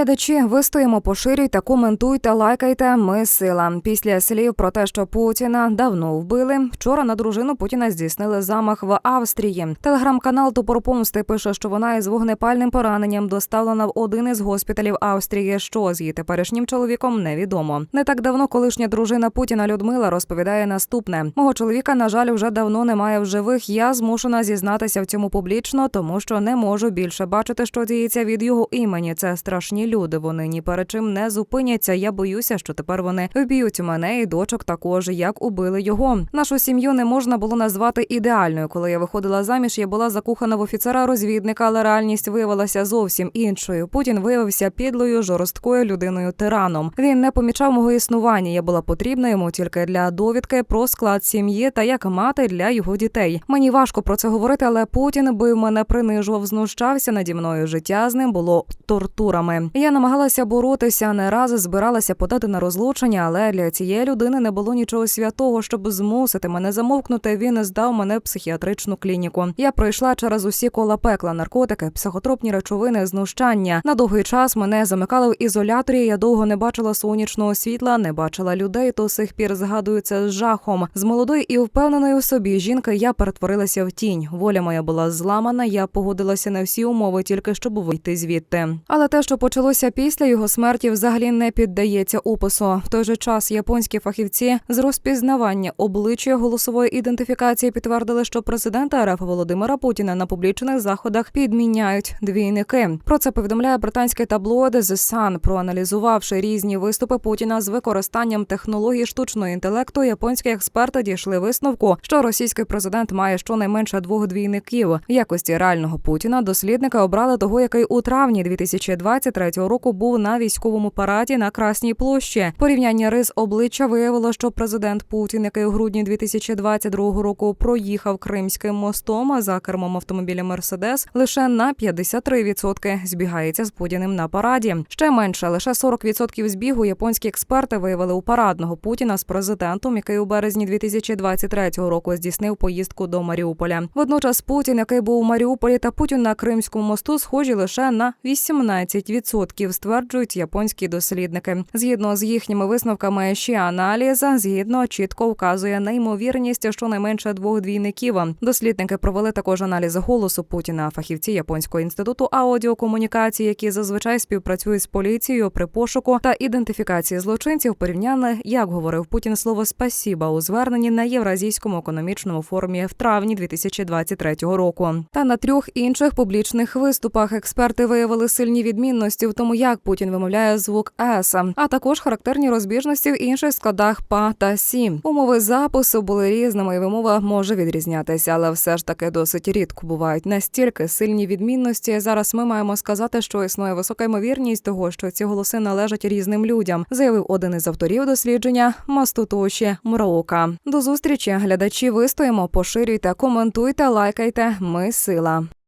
Глядачі, вистоїмо, поширюйте, коментуйте, лайкайте. Ми сила. Після слів про те, що Путіна давно вбили. Вчора на дружину Путіна здійснили замах в Австрії. Телеграм-канал Тупорпомсти пише, що вона із вогнепальним пораненням доставлена в один із госпіталів Австрії. Що з її теперішнім чоловіком невідомо. Не так давно колишня дружина Путіна Людмила розповідає наступне: мого чоловіка, на жаль, вже давно немає в живих. Я змушена зізнатися в цьому публічно, тому що не можу більше бачити, що діється від його імені. Це страшні люди. Вони ні перед чим не зупиняться. Я боюся, що тепер вони вб'ють мене і дочок також, як убили його. Нашу сім'ю не можна було назвати ідеальною. Коли я виходила заміж, я була закохана в офіцера-розвідника, але реальність виявилася зовсім іншою. Путін виявився підлою, жорсткою людиною тираном. Він не помічав мого існування. Я була потрібна йому тільки для довідки про склад сім'ї та як мати для його дітей. Мені важко про це говорити, але Путін бив мене принижував, знущався наді мною. Життя з ним було тортурами. Я намагалася боротися, не раз збиралася подати на розлучення, але для цієї людини не було нічого святого, щоб змусити мене замовкнути. Він здав мене в психіатричну клініку. Я пройшла через усі кола пекла, наркотики, психотропні речовини, знущання. На довгий час мене замикали в ізоляторі. Я довго не бачила сонячного світла, не бачила людей. До сих пір згадую це з жахом. З молодої і впевненої у собі жінки я перетворилася в тінь. Воля моя була зламана. Я погодилася на всі умови, тільки щоб вийти звідти. Але те, що почалося після його смерті, взагалі не піддається опису. В той же час японські фахівці з розпізнавання обличчя голосової ідентифікації підтвердили, що президента РФ Володимира Путіна на публічних заходах підміняють двійники. Про це повідомляє британський таблоїд The Sun. Проаналізувавши різні виступи Путіна з використанням технологій штучного інтелекту, японські експерти дійшли висновку, що російський президент має щонайменше двох двійників. В якості реального Путіна дослідника обрали того, який у травні 2023 року був на військовому параді на Красній площі. Порівняння рис обличчя виявило, що президент Путін, який у грудні 2022 року проїхав Кримським мостом за кермом автомобіля Мерседес, лише на 53% збігається з Путіним на параді. Ще менше лише 40% збігу японські експерти виявили у парадного Путіна з президентом, який у березні 2023 року здійснив поїздку до Маріуполя. Водночас Путін, який був у Маріуполі, та Путін на Кримському мосту схожі лише на 18%, стверджують японські дослідники. Згідно з їхніми висновками, ще аналіз згідно чітко вказує на ймовірність щонайменше двох двійників. Дослідники провели також аналіз голосу Путіна. Фахівці японського інституту аудіокомунікації, які зазвичай співпрацюють з поліцією при пошуку та ідентифікації злочинців, порівняли, як говорив Путін слово спасіба у зверненні на євразійському економічному форумі в травні 2023 року. Та на трьох інших публічних виступах експерти виявили сильні відмінності в тому, як Путін вимовляє звук С, а також характерні розбіжності в інших складах ПА та СІ. Умови запису були різними, і вимова може відрізнятися, але все ж таки досить рідко бувають настільки сильні відмінності. Зараз ми маємо сказати, що існує висока ймовірність того, що ці голоси належать різним людям, заявив один із авторів дослідження Мастутоші Мраука. До зустрічі глядачі вистоїмо, поширюйте, коментуйте, лайкайте. Ми сила.